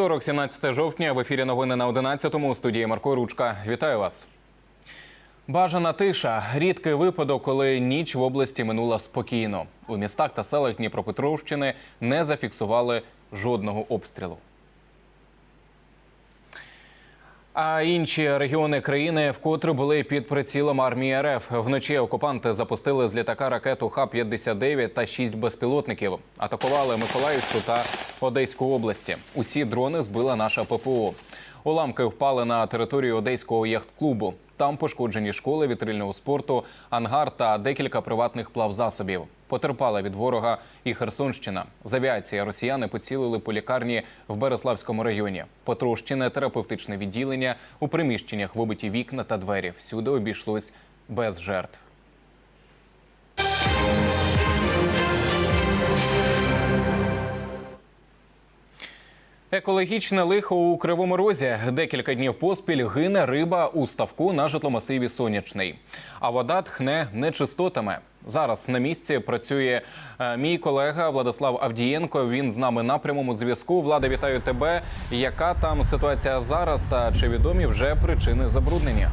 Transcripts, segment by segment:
Вівторок, 17 жовтня. В ефірі новини на 11-му у студії Марко Ручка. Вітаю вас. Бажана тиша рідкий випадок, коли ніч в області минула спокійно. У містах та селах Дніпропетровщини не зафіксували жодного обстрілу. А інші регіони країни вкотре були під прицілом армії РФ. Вночі окупанти запустили з літака ракету Х-59 та шість безпілотників. Атакували Миколаївську та Одеську області. Усі дрони збила наша ППО. Уламки впали на територію одеського яхт-клубу. Там пошкоджені школи вітрильного спорту, ангар та декілька приватних плавзасобів. Потерпала від ворога і Херсонщина. З авіації росіяни поцілили по лікарні в Береславському районі. Потрощене терапевтичне відділення у приміщеннях вибиті вікна та двері. Всюди обійшлось без жертв. Екологічне лихо у кривому розі. Декілька днів поспіль гине риба у ставку на житломасиві сонячний, а вода тхне нечистотами. Зараз на місці працює е, мій колега Владислав Авдієнко. Він з нами на прямому зв'язку. Влада, вітаю тебе. Яка там ситуація зараз? Та чи відомі вже причини забруднення?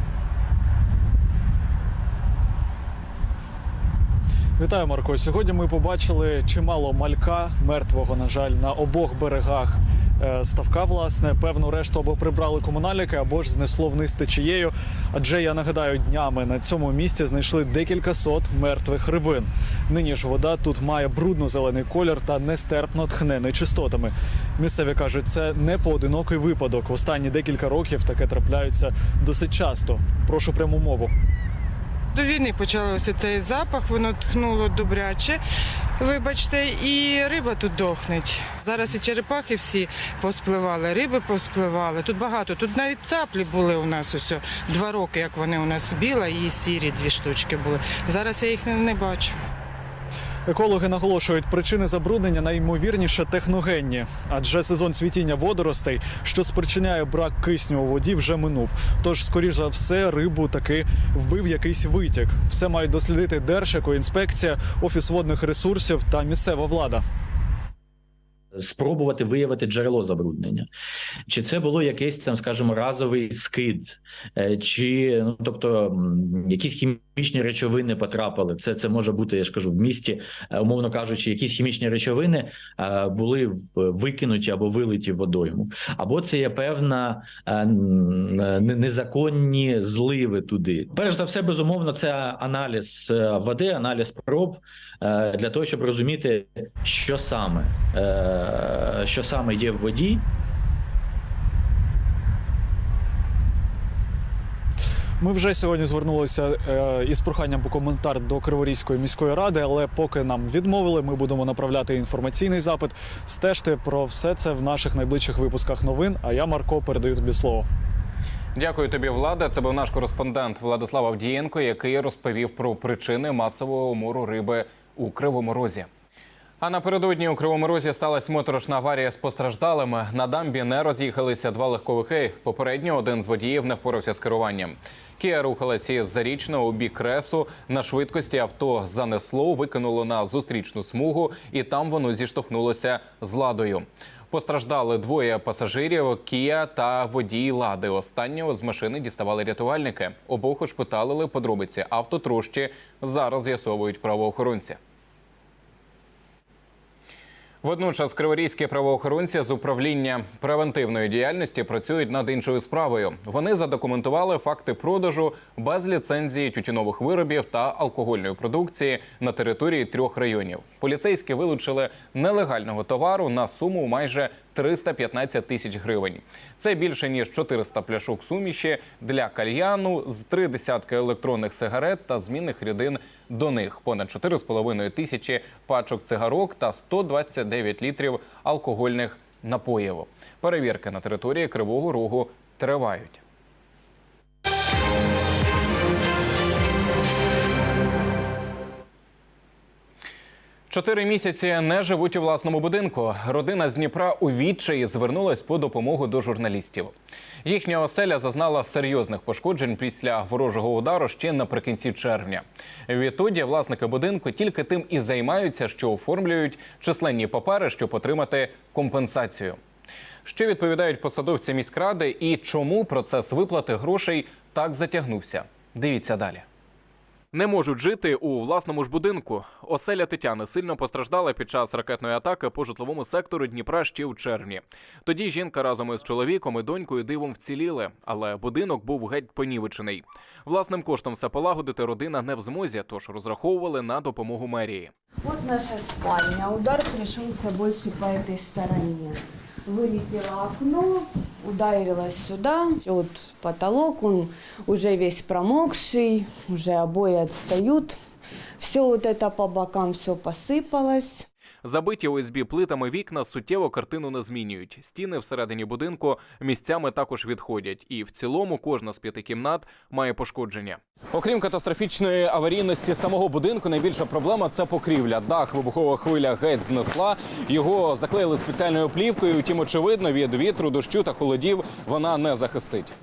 Вітаю, Марко. Сьогодні ми побачили чимало малька мертвого, на жаль, на обох берегах ставка. Власне, певну решту або прибрали комунальники, або ж знесло вниз течією. Адже я нагадаю, днями на цьому місці знайшли декілька сот мертвих рибин. Нині ж вода тут має брудно-зелений колір та нестерпно тхне нечистотами. Місцеві кажуть, це не поодинокий випадок. Останні декілька років таке трапляється досить часто. Прошу пряму мову. До війни почався цей запах, воно тхнуло добряче. Вибачте, і риба тут дохнеть. Зараз і черепахи всі поспливали, риби поспливали. Тут багато. Тут навіть цаплі були у нас ось два роки, як вони у нас біла і сірі дві штучки були. Зараз я їх не бачу. Екологи наголошують, причини забруднення найімовірніше техногенні, адже сезон цвітіння водоростей, що спричиняє брак кисню у воді, вже минув. Тож, скоріш за все, рибу таки вбив якийсь витік. Все мають дослідити Держекоінспекція, офіс водних ресурсів та місцева влада. Спробувати виявити джерело забруднення. Чи це було якийсь там, скажімо, разовий скид, е, чи ну тобто якісь хімічні речовини потрапили. Це це може бути, я ж кажу, в місті, е, умовно кажучи, якісь хімічні речовини е, були викинуті або вилиті водойму, або це є певна незаконні зливи туди. Перш за все, безумовно, це аналіз води, аналіз проб для того, щоб розуміти, що саме, що саме є в воді. Ми вже сьогодні звернулися е, із проханням по коментар до Криворізької міської ради, але поки нам відмовили, ми будемо направляти інформаційний запит. Стежте про все це в наших найближчих випусках новин. А я Марко передаю тобі слово. Дякую тобі, Влада. Це був наш кореспондент Владислав Авдієнко, який розповів про причини масового умору риби у Кривому Розі. А напередодні у Кривому Розі сталася моторошна аварія з постраждалими. На дамбі не роз'їхалися два легковики. Попередньо один з водіїв не впорався з керуванням. Кія рухалася із зарічного у бік кресу. На швидкості авто занесло, викинуло на зустрічну смугу, і там воно зіштовхнулося з ладою. Постраждали двоє пасажирів Кія та водій лади. Останнього з машини діставали рятувальники. Обох ушпиталили подробиці автотрощі. Зараз з'ясовують правоохоронці. Водночас криворізькі правоохоронці з управління превентивної діяльності працюють над іншою справою. Вони задокументували факти продажу без ліцензії тютюнових виробів та алкогольної продукції на території трьох районів. Поліцейські вилучили нелегального товару на суму майже 315 тисяч гривень. Це більше ніж 400 пляшок суміші для кальяну, з три десятки електронних сигарет та змінних рідин до них, понад 4,5 тисячі пачок цигарок та 129 літрів алкогольних напоїв. Перевірки на території Кривого Рогу тривають. Чотири місяці не живуть у власному будинку. Родина з Дніпра у відчаї звернулась по допомогу до журналістів. Їхня оселя зазнала серйозних пошкоджень після ворожого удару ще наприкінці червня. Відтоді власники будинку тільки тим і займаються, що оформлюють численні папери, щоб отримати компенсацію. Що відповідають посадовці міськради і чому процес виплати грошей так затягнувся? Дивіться далі. Не можуть жити у власному ж будинку. Оселя Тетяни сильно постраждала під час ракетної атаки по житловому сектору Дніпра ще у червні. Тоді жінка разом із чоловіком і донькою дивом вціліли, але будинок був геть понівечений. Власним коштом все полагодити родина не в змозі, тож розраховували на допомогу мерії. Вот наша спальня. Удар пришелся больше по этой стороне Вылетело окно, ударилось сюда. Вот потолок, он уже весь промокший, уже обои отстают. Все вот это по бокам все посыпалось. Забиті ОСБ плитами вікна суттєво картину не змінюють. Стіни всередині будинку місцями також відходять, і в цілому кожна з п'яти кімнат має пошкодження. Окрім катастрофічної аварійності самого будинку, найбільша проблема це покрівля. Дах вибухова хвиля геть знесла. Його заклеїли спеціальною плівкою. Втім, очевидно, від вітру, дощу та холодів вона не захистить.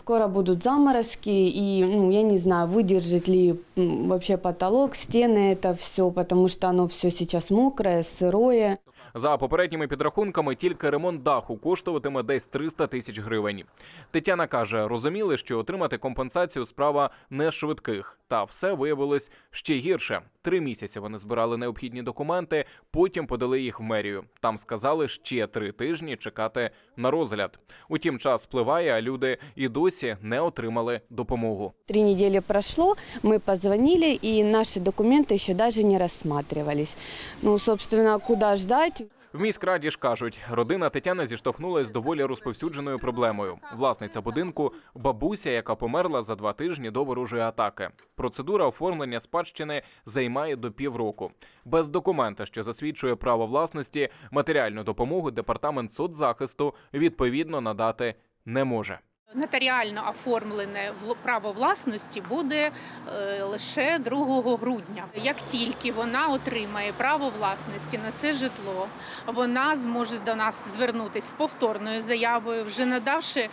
Скоро будут заморозки, и ну, я не знаю, выдержит ли м, вообще потолок, стены это все, потому что оно все сейчас мокрое, сырое. За попередніми підрахунками, тільки ремонт даху коштуватиме десь 300 тисяч гривень. Тетяна каже, розуміли, що отримати компенсацію справа не швидких. Та все виявилось ще гірше. Три місяці вони збирали необхідні документи, потім подали їх в мерію. Там сказали ще три тижні чекати на розгляд. Утім, час спливає, а люди і досі не отримали допомогу. Три недели прошло, мы позвонили, и наши документы еще даже не рассматривались. Ну, собственно, куда ждать? В міськраді ж кажуть, родина Тетяни зіштовхнулася з доволі розповсюдженою проблемою. Власниця будинку бабуся, яка померла за два тижні до ворожої атаки. Процедура оформлення спадщини займає до півроку. Без документа, що засвідчує право власності, матеріальну допомогу департамент соцзахисту відповідно надати не може. Нотаріально оформлене право власності буде е, лише 2 грудня. Як тільки вона отримає право власності на це житло, вона зможе до нас звернутися з повторною заявою, вже надавши е,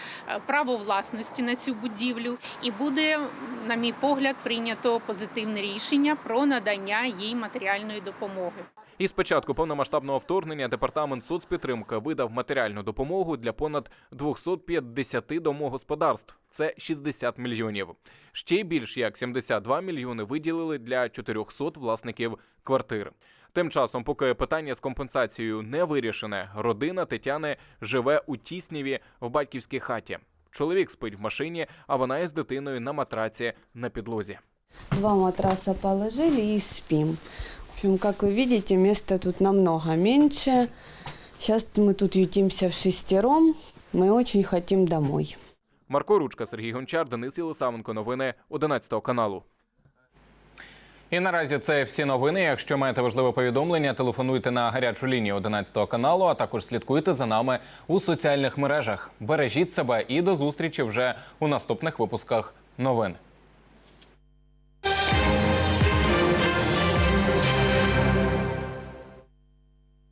право власності на цю будівлю, і буде, на мій погляд, прийнято позитивне рішення про надання їй матеріальної допомоги. І з початку повномасштабного вторгнення департамент соцпідтримки видав матеріальну допомогу для понад 250 домогосподарств. Це 60 мільйонів. Ще більш як 72 мільйони виділили для 400 власників квартир. Тим часом, поки питання з компенсацією не вирішене, родина Тетяни живе у Тісніві в батьківській хаті. Чоловік спить в машині, а вона із дитиною на матраці на підлозі. Два матраса положили и спим В общем, как вы видите, места тут намного меньше. Сейчас мы тут ютимся в шестером. Мы очень хотим домой. Марко Ручка, Сергій Гончар, Денис Єлисавенко. Новини 11 каналу. І наразі це всі новини. Якщо маєте важливе повідомлення, телефонуйте на гарячу лінію 11 каналу, а також слідкуйте за нами у соціальних мережах. Бережіть себе і до зустрічі вже у наступних випусках новин.